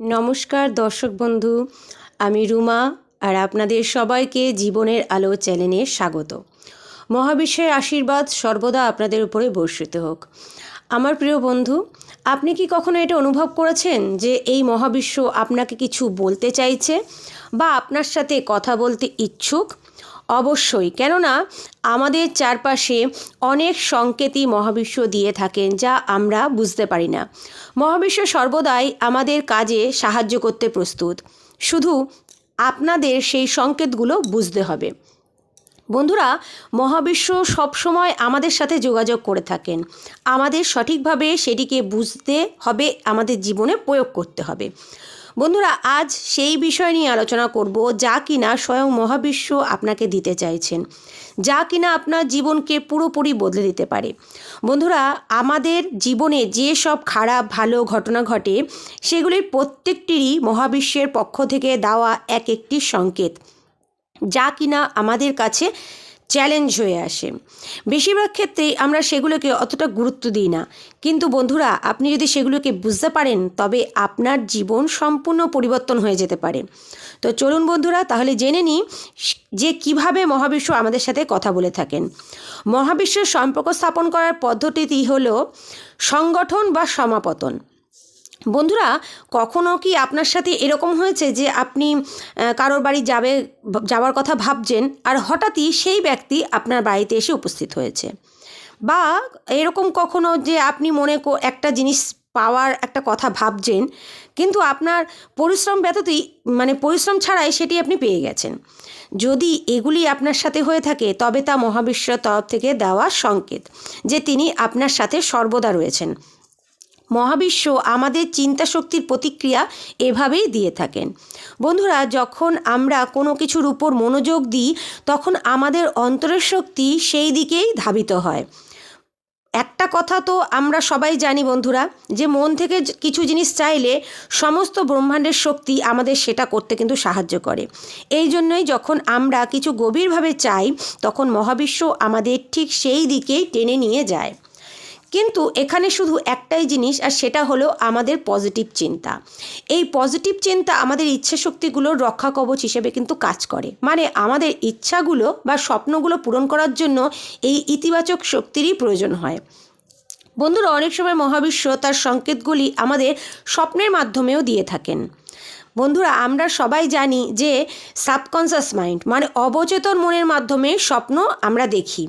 নমস্কার দর্শক বন্ধু, আমি রুমা আর আপনাদের সবাইকে জীবনের আলো চ্যানেলে স্বাগত। মহাবিশ্বের আশীর্বাদ সর্বদা আপনাদের উপরে বর্ষিত হোক। আমার প্রিয় বন্ধু, আপনি কি কখনো এটা অনুভব করেছেন যে এই মহাবিশ্ব আপনাকে কিছু বলতে চাইছে বা আপনার সাথে কথা বলতে ইচ্ছুক? অবশ্যই। কেননা, আমাদের চারপাশে অনেক সংকেতই মহাবিশ্ব দিয়ে থাকেন যা আমরা বুঝতে পারি না। মহাবিশ্ব সর্বদাই আমাদের কাজে সাহায্য করতে প্রস্তুত। শুধু আপনাদের সেই সংকেতগুলো বুঝতে হবে। বন্ধুরা, মহাবিশ্ব সবসময় আমাদের সাথে যোগাযোগ করে থাকেন। আমাদের সঠিকভাবে সেটিকে বুঝতে হবে, আমাদের জীবনে প্রয়োগ করতে হবে। বন্ধুরা, আজ সেই বিষয় নিয়ে আলোচনা করব যা কিনা স্বয়ং মহাবিশ্ব আপনাকে দিতে চাইছেন, যা কিনা আপনার জীবনকে পুরোপুরি বদলে দিতে পারে। বন্ধুরা, আমাদের জীবনে যে সব খারাপ, ভালো ঘটনা ঘটে, সেগুলির প্রত্যেকটিরই মহাবিশ্বের পক্ষ থেকে দেওয়া এক একটি সংকেত, যা কিনা আমাদের কাছে চ্যালেঞ্জ হয়ে আসে। বেশিরভাগ ক্ষেত্রেই আমরা সেগুলোকে অতটা গুরুত্ব দিই না। কিন্তু বন্ধুরা, আপনি যদি সেগুলোকে বুঝতে পারেন, তবে আপনার জীবন সম্পূর্ণ পরিবর্তন হয়ে যেতে পারে। তো চলুন বন্ধুরা, তাহলে জেনে নিই যে কীভাবে মহাবিশ্ব আমাদের সাথে কথা বলে থাকেন। মহাবিশ্বের সম্পর্ক স্থাপন করার পদ্ধতিটি হলো সংগঠন বা সমাপতন। বন্ধুরা, কখনো কি আপনার সাথে এরকম হয়েছে যে আপনি কারোর বাড়ি যাবে, যাওয়ার কথা ভাবছেন আর হঠাৎই সেই ব্যক্তি আপনার বাড়িতে এসে উপস্থিত হয়েছে? বা এরকম কখনো যে আপনি মনে একটা জিনিস পাওয়ার একটা কথা ভাবছেন, কিন্তু আপনার পরিশ্রম ব্যততই মানে পরিশ্রম ছাড়াই সেটি আপনি পেয়ে গেছেন। যদি এগুলি আপনার সাথে হয়ে থাকে, তবে তা মহাবিশ্বের তরফ থেকে দেওয়া সংকেত যে তিনি আপনার সাথে সর্বদা রয়েছেন। মহাবিশ্ব আমাদের চিন্তা শক্তির প্রতিক্রিয়া এভাবেই দিয়ে থাকেন। বন্ধুরা, যখন আমরা কোনো কিছুর উপর মনোযোগ দিই, তখন আমাদের অন্তরের শক্তি সেই দিকেই ধাবিত হয়। একটা কথা তো আমরা সবাই জানি বন্ধুরা, যে মন থেকে কিছু জিনিস চাইলে সমস্ত ব্রহ্মাণ্ডের শক্তি আমাদের সেটা করতে কিন্তু সাহায্য করে। এই জন্যই যখন আমরা কিছু গভীরভাবে চাই, তখন মহাবিশ্ব আমাদের ঠিক সেই দিকেই টেনে নিয়ে যায়। কিন্তু এখানে শুধু একটাই জিনিস, আর সেটা হলো আমাদের পজিটিভ চিন্তা। এই পজিটিভ চিন্তা আমাদের ইচ্ছা শক্তিগুলোর রক্ষা কবচ হিসেবে কিন্তু কাজ করে। মানে আমাদের ইচ্ছাগুলো বা স্বপ্নগুলো পূরণ করার জন্য এই ইতিবাচক শক্তিরই প্রয়োজন হয়। বন্ধুরা, অনেক সময় মহাবিশ্ব তার সংকেতগুলি আমাদের স্বপ্নের মাধ্যমেও দিয়ে থাকেন। বন্ধুরা, আমরা সবাই জানি যে সাবকনসিয়াস মাইন্ড মানে অবচেতন মনের মাধ্যমে স্বপ্ন আমরা দেখি।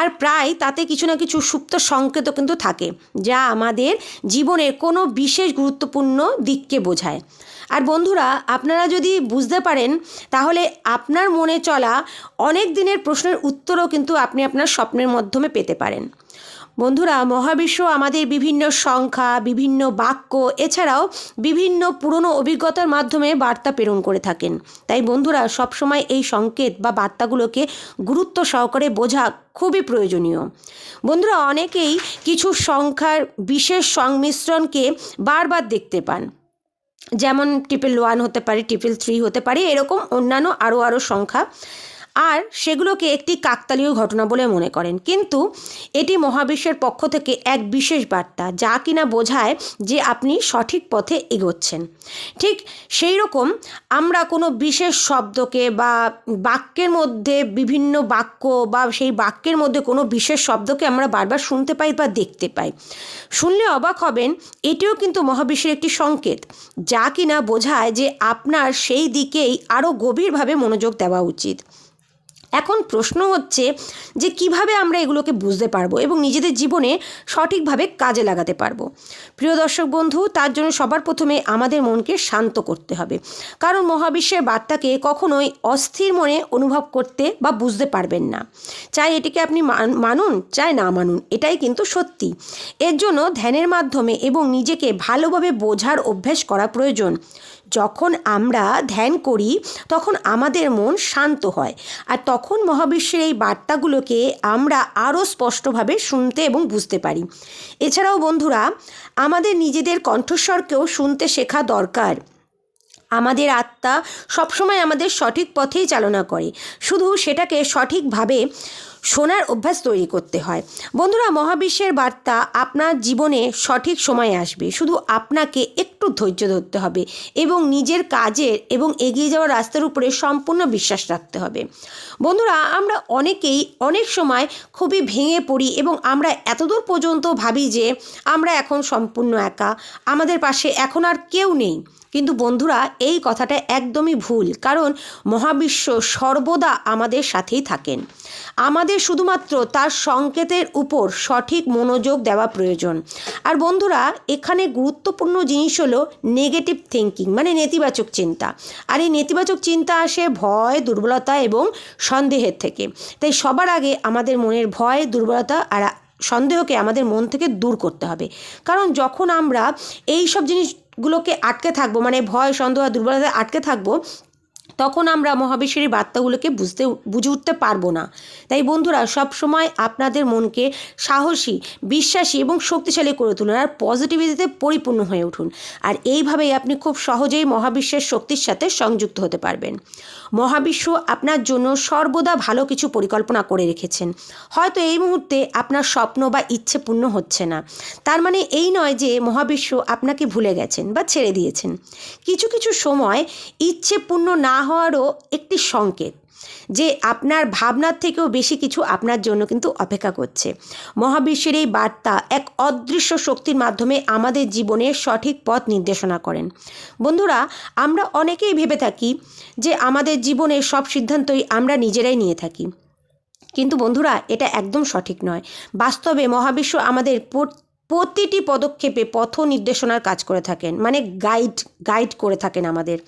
আর প্রায় তাতে কিছু না কিছু সুপ্ত সংকেতও কিন্তু থাকে, যা আমাদের জীবনের কোনো বিশেষ গুরুত্বপূর্ণ দিককে বোঝায়। আর বন্ধুরা, আপনারা যদি বুঝতে পারেন, তাহলে আপনার মনে চলা অনেক দিনের প্রশ্নের উত্তরও কিন্তু আপনি আপনার স্বপ্নের মাধ্যমে পেতে পারেন। বন্ধুরা, মহাবিশ্ব আমাদের বিভিন্ন সংখ্যা, বিভিন্ন বাক্য, এছাড়াও বিভিন্ন পুরনো অভিজ্ঞতার মাধ্যমে বার্তা প্রেরণ করে থাকেন। তাই বন্ধুরা, সবসময় এই সংকেত বা বার্তাগুলোকে গুরুত্ব সহকারে বোঝা খুবই প্রয়োজনীয়। বন্ধুরা, অনেকেই কিছু সংখ্যার বিশেষ সংমিশ্রণকে বারবার দেখতে পান। যেমন ট্রিপল ওয়ান হতে পারে ট্রিপল থ্রি হতে পারে, এরকম অন্যান্য আরও আরও সংখ্যা। আর সেগুলোকে একটি কাকতালীয় ঘটনা বলে মনে করেন। কিন্তু এটি মহাবিশ্বের পক্ষ থেকে এক বিশেষ বার্তা, যা কিনা বোঝায় যে আপনি সঠিক পথে এগোচ্ছেন। ঠিক সেই রকম আমরা কোনো বিশেষ শব্দকে বা বাক্যের মধ্যে বিভিন্ন বাক্য বা সেই বাক্যের মধ্যে কোনো বিশেষ শব্দকে আমরা বারবার শুনতে পাই বা দেখতে পাই। শুনলে অবাক হবেন, এটিও কিন্তু মহাবিশ্বের একটি সংকেত, যা কিনা বোঝায় যে আপনার সেই দিকেই আরও গভীরভাবে মনোযোগ দেওয়া উচিত। এখন প্রশ্ন হচ্ছে যে কীভাবে আমরা এগুলোকে বুঝতে পারব এবং নিজেদের জীবনে সঠিকভাবে কাজে লাগাতে পারব? প্রিয় দর্শক বন্ধু, তার জন্য সবার প্রথমে আমাদের মনকে শান্ত করতে হবে। কারণ মহাবিশ্বের বার্তাকে কখনোই অস্থির মনে অনুভব করতে বা বুঝতে পারবেন না। চাই এটিকে আপনি মানুন, চাই না মানুন, এটাই কিন্তু সত্যি। এর জন্য ধ্যানের মাধ্যমে এবং নিজেকে ভালোভাবে বোঝার অভ্যেস করা প্রয়োজন। যখন আমরা ধ্যান করি, তখন আমাদের মন শান্ত হয়। আর তখন মহাবিশ্বের এই বার্তাগুলোকে আমরা আরও স্পষ্টভাবে শুনতে এবং বুঝতে পারি। এছাড়াও বন্ধুরা, আমাদের নিজেদের কণ্ঠস্বরকেও শুনতে শেখা দরকার। আমাদের আত্মা সবসময় আমাদের সঠিক পথেই চালনা করে। শুধু সেটাকে সঠিকভাবে শোনার অভ্যাস তৈরি করতে হয়। বন্ধুরা, মহাবিশ্বের বার্তা আপনার জীবনে সঠিক সময়ে আসবে। শুধু আপনাকে একটু ধৈর্য ধরতে হবে এবং নিজের কাজের এবং এগিয়ে যাওয়ার রাস্তার উপরে সম্পূর্ণ বিশ্বাস রাখতে হবে। বন্ধুরা, আমরা অনেকেই অনেক সময় খুবই ভেঙে পড়ি এবং আমরা এতদূর পর্যন্ত ভাবি যে আমরা এখন সম্পূর্ণ একা, আমাদের পাশে এখন আর কেউ নেই। কিন্তু বন্ধুরা, এই কথাটা একদমই ভুল, কারণ মহাবিশ্ব সর্বদা আমাদের সাথেই থাকেন। আমাদের শুধুমাত্র তার সংকেতের উপর সঠিক মনোযোগ দেওয়া প্রয়োজন। আর বন্ধুরা, এখানে গুরুত্বপূর্ণ জিনিস হলো নেগেটিভ থিঙ্কিং মানে নেতিবাচক চিন্তা। আর এই নেতিবাচক চিন্তা আসে ভয়, দুর্বলতা এবং সন্দেহের থেকে। তাই সবার আগে আমাদের মনের ভয়, দুর্বলতা আর সন্দেহকে আমাদের মন থেকে দূর করতে হবে। কারণ যখন আমরা এই সব জিনিসগুলোকে আটকে থাকব মানে ভয়, সন্দেহ আর দুর্বলতায় আটকে থাকব তখন আমরা মহাবিশ্বের এই বার্তাগুলোকে বুঝতে, বুঝে উঠতে পারব না। তাই বন্ধুরা সব সময় আপনাদের মনকে সাহসী, বিশ্বাসী এবং শক্তিশালী করে তুলুন আর পজিটিভিটিতে পরিপূর্ণ হয়ে উঠুন। আর এইভাবেই আপনি খুব সহজেই মহাবিশ্বের শক্তির সাথে সংযুক্ত হতে পারবেন। মহাবিশ্ব আপনার জন্য সর্বদা ভালো কিছু পরিকল্পনা করে রেখেছেন। হয়তো এই মুহূর্তে আপনার স্বপ্ন বা ইচ্ছে পূর্ণ হচ্ছে না। তার মানে এই নয় যে মহাবিশ্ব আপনাকে ভুলে গেছেন বা ছেড়ে দিয়েছেন। কিছু কিছু সময় ইচ্ছে পূর্ণ না হওয়ারও একটি সংকেত যে আপনার ভাবনার থেকেও বেশি কিছু আপনার জন্য কিন্তু অপেক্ষা করছে। মহাবিশ্বের এই বার্তা এক অদৃশ্য শক্তির মাধ্যমে আমাদের জীবনের সঠিক পথ নির্দেশনা করেন। বন্ধুরা, আমরা অনেকেই ভেবে থাকি যে আমাদের জীবনের সব সিদ্ধান্তই আমরা নিজেরাই নিয়ে থাকি। কিন্তু বন্ধুরা, এটা একদম সঠিক নয়। বাস্তবে মহাবিশ্ব আমাদের প্রতিটি পদক্ষেপে পথ নির্দেশনার কাজ করে থাকেন মানে গাইড গাইড করে থাকেন আমাদের।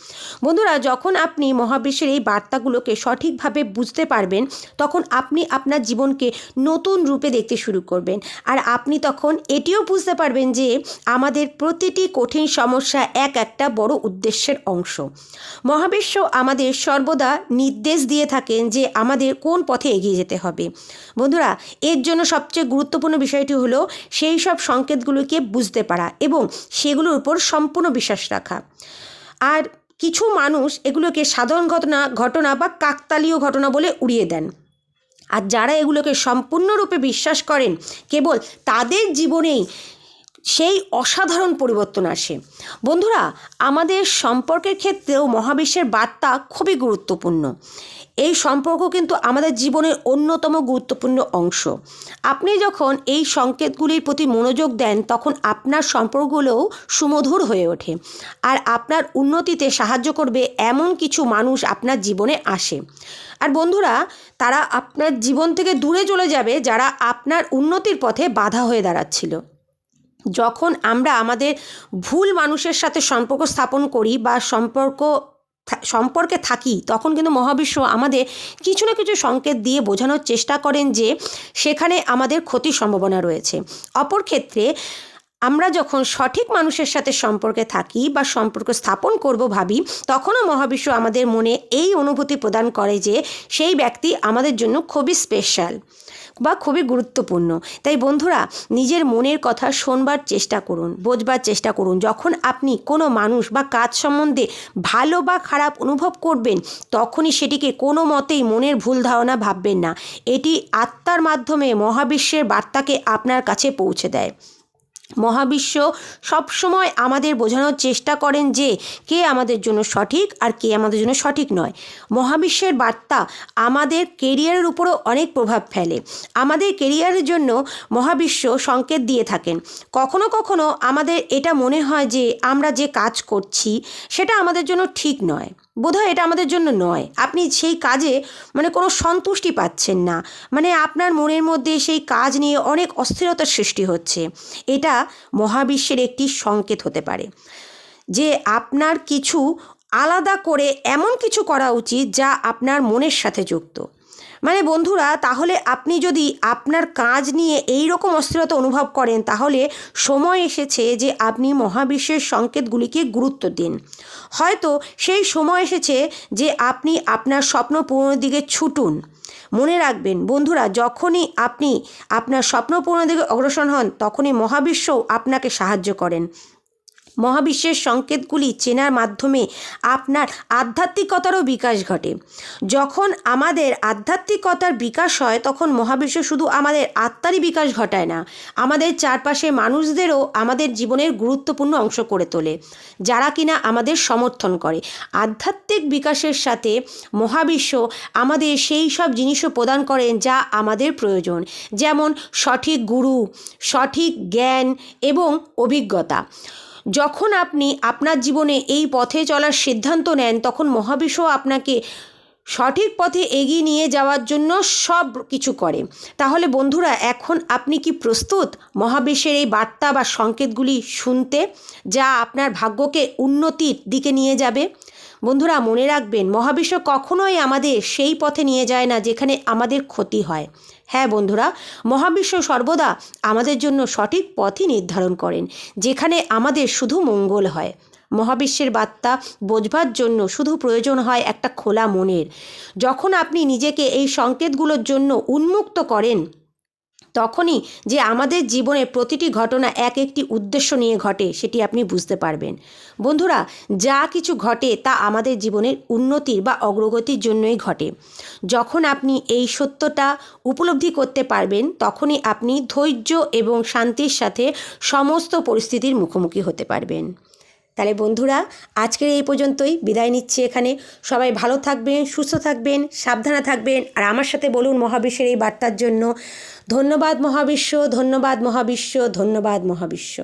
বন্ধুরা, যখন আপনি মহাবিশ্বের এই বার্তাগুলোকে সঠিকভাবে বুঝতে পারবেন, তখন আপনি আপনার জীবনকে নতুন রূপে দেখতে শুরু করবেন। আর আপনি তখন এটিও বুঝতে পারবেন যে আমাদের প্রতিটি কঠিন সমস্যা এক একটা বড় উদ্দেশ্যের অংশ। মহাবিশ্ব আমাদের সর্বদা নির্দেশ দিয়ে থাকেন যে আমাদের কোন পথে এগিয়ে যেতে হবে। বন্ধুরা, এর জন্য সবচেয়ে গুরুত্বপূর্ণ বিষয়টি হলো, সেই সব সংকেতগুলোকে বুঝতে পারা এবং সেগুলোর উপর সম্পূর্ণ বিশ্বাস রাখা। আর কিছু মানুষ এগুলোকে সাধারণ ঘটনা ঘটনা বা কাকতালীয় ঘটনা বলে উড়িয়ে দেন। আর যারা এগুলোকে সম্পূর্ণরূপে বিশ্বাস করেন, কেবল তাদের জীবনেই সেই অসাধারণ পরিবর্তন আসে। বন্ধুরা, আমাদের সম্পর্কের ক্ষেত্রেও মহাবিশ্বের বার্তা খুবই গুরুত্বপূর্ণ। এই সম্পর্ক কিন্তু আমাদের জীবনের অন্যতম গুরুত্বপূর্ণ অংশ। আপনি যখন এই সংকেতগুলির প্রতি মনোযোগ দেন, তখন আপনার সম্পর্কগুলোও সুমধুর হয়ে ওঠে আর আপনার উন্নতিতে সাহায্য করবে এমন কিছু মানুষ আপনার জীবনে আসে। আর বন্ধুরা, তারা আপনার জীবন থেকে দূরে চলে যাবে যারা আপনার উন্নতির পথে বাধা হয়ে দাঁড়াচ্ছিল। যখন আমরা আমাদের ভুল মানুষের সাথে সম্পর্ক স্থাপন করি বা সম্পর্ক সম্পর্কে থাকি, তখন কিন্তু মহাবিশ্ব আমাদের কিছু না কিছু সংকেত দিয়ে বোঝানোর চেষ্টা করেন যে সেখানে আমাদের ক্ষতির সম্ভাবনা রয়েছে। অপর ক্ষেত্রে আমরা যখন সঠিক মানুষের সাথে সম্পর্কে থাকি বা সম্পর্ক স্থাপন করব ভাবি, তখনও মহাবিশ্ব আমাদের মনে এই অনুভূতি প্রদান করে যে সেই ব্যক্তি আমাদের জন্য খুবই স্পেশাল বা খুবই গুরুত্বপূর্ণ। তাই বন্ধুরা, নিজের মনের কথা শোনবার চেষ্টা করুন, বোঝবার চেষ্টা করুন। যখন আপনি কোনো মানুষ বা কাজ সম্বন্ধে ভালো বা খারাপ অনুভব করবেন, তখনই সেটিকে কোনো মতেই মনের ভুল ধারণা ভাববেন না। এটি আত্মার মাধ্যমে মহাবিশ্বের বার্তাকে আপনার কাছে পৌঁছে দেয়। মহাবিশ্ব সবসময় আমাদের বোঝানোর চেষ্টা করেন যে কে আমাদের জন্য সঠিক আর কে আমাদের জন্য সঠিক নয়। মহাবিশ্বের বার্তা আমাদের কেরিয়ারের উপরও অনেক প্রভাব ফেলে। আমাদের কেরিয়ারের জন্য মহাবিশ্ব সংকেত দিয়ে থাকেন। কখনো কখনো আমাদের এটা মনে হয় যে আমরা যে কাজ করছি, সেটা আমাদের জন্য ঠিক নয়। বোধহয় এটা আমাদের জন্য নয়। আপনি সেই কাজে মানে কোনো সন্তুষ্টি পাচ্ছেন না। মানে আপনার মনের মধ্যে সেই কাজ নিয়ে অনেক অস্থিরতার সৃষ্টি হচ্ছে। এটা মহাবিশ্বের একটি সংকেত হতে পারে। যে আপনার কিছু আলাদা করে এমন কিছু করা উচিত যা আপনার মনের সাথে যুক্ত। মানে বন্ধুরা, তাহলে আপনি যদি আপনার কাজ নিয়ে এই রকম অস্থিরতা অনুভব করেন, তাহলে সময় এসেছে যে আপনি মহাবিশ্বের সংকেতগুলিকে গুরুত্ব দিন। হয়তো সেই সময় এসেছে যে আপনি আপনার স্বপ্ন পূরণের দিকে ছুটুন। মনে রাখবেন, বন্ধুরা, যখনই আপনি আপনার স্বপ্ন পূরণের দিকে অগ্রসর হন, তখনই মহাবিশ্বও আপনাকে সাহায্য করেন। মহাবিশ্বের সংকেতগুলি চেনার মাধ্যমে আপনার আধ্যাত্মিকতারও বিকাশ ঘটে। যখন আমাদের আধ্যাত্মিকতার বিকাশ হয়, তখন মহাবিশ্ব শুধু আমাদের আত্মারই বিকাশ ঘটায় না, আমাদের চারপাশে মানুষদেরও আমাদের জীবনের গুরুত্বপূর্ণ অংশ করে তোলে, যারা কিনা আমাদের সমর্থন করে। আধ্যাত্মিক বিকাশের সাথে মহাবিশ্ব আমাদের সেই সব জিনিসও প্রদান করেন যা আমাদের প্রয়োজন, যেমন সঠিক গুরু, সঠিক জ্ঞান এবং অভিজ্ঞতা। যখন আপনি আপনার জীবনে এই পথে চলার সিদ্ধান্ত নেন, তখন মহাবিশ্ব আপনাকে সঠিক পথে এগিয়ে নিয়ে যাওয়ার জন্য সব কিছু করে। তাহলে বন্ধুরা, এখন আপনি কি প্রস্তুত মহাবিশ্বের এই বার্তা বা সংকেতগুলি শুনতে, যা আপনার ভাগ্যকে উন্নতির দিকে নিয়ে যাবে? বন্ধুরা, মনে রাখবেন, মহাবিশ্ব কখনোই আমাদের সেই পথে নিয়ে যায় না যেখানে আমাদের ক্ষতি হয়। হ্যাঁ বন্ধুরা, মহাবিশ্ব সর্বদা আমাদের জন্য সঠিক পথই নির্ধারণ করেন, যেখানে আমাদের শুধু মঙ্গল হয়। মহাবিশ্বের বার্তা বোঝবার জন্য শুধু প্রয়োজন হয় একটা খোলা মনের। যখন আপনি নিজেকে এই সংকেতগুলোর জন্য উন্মুক্ত করেন তখনই যে আমাদের জীবনে প্রতিটি ঘটনা এক একটি উদ্দেশ্য নিয়ে ঘটে, সেটি আপনি বুঝতে পারবেন। বন্ধুরা, যা কিছু ঘটে তা আমাদের জীবনের উন্নতির বা অগ্রগতির জন্যই ঘটে। যখন আপনি এই সত্যটা উপলব্ধি করতে পারবেন, তখনই আপনি ধৈর্য এবং শান্তির সাথে সমস্ত পরিস্থিতির মুখোমুখি হতে পারবেন। তাহলে বন্ধুরা, আজকের এই পর্যন্তই। বিদায় নিচ্ছি এখানে। সবাই ভালো থাকবেন, সুস্থ থাকবেন, সাবধানে থাকবেন। আর আমার সাথে বলুন মহাবিশ্বের এই বার্তার জন্য, ধন্যবাদ মহাবিশ্ব ধন্যবাদ মহাবিশ্ব ধন্যবাদ মহাবিশ্ব।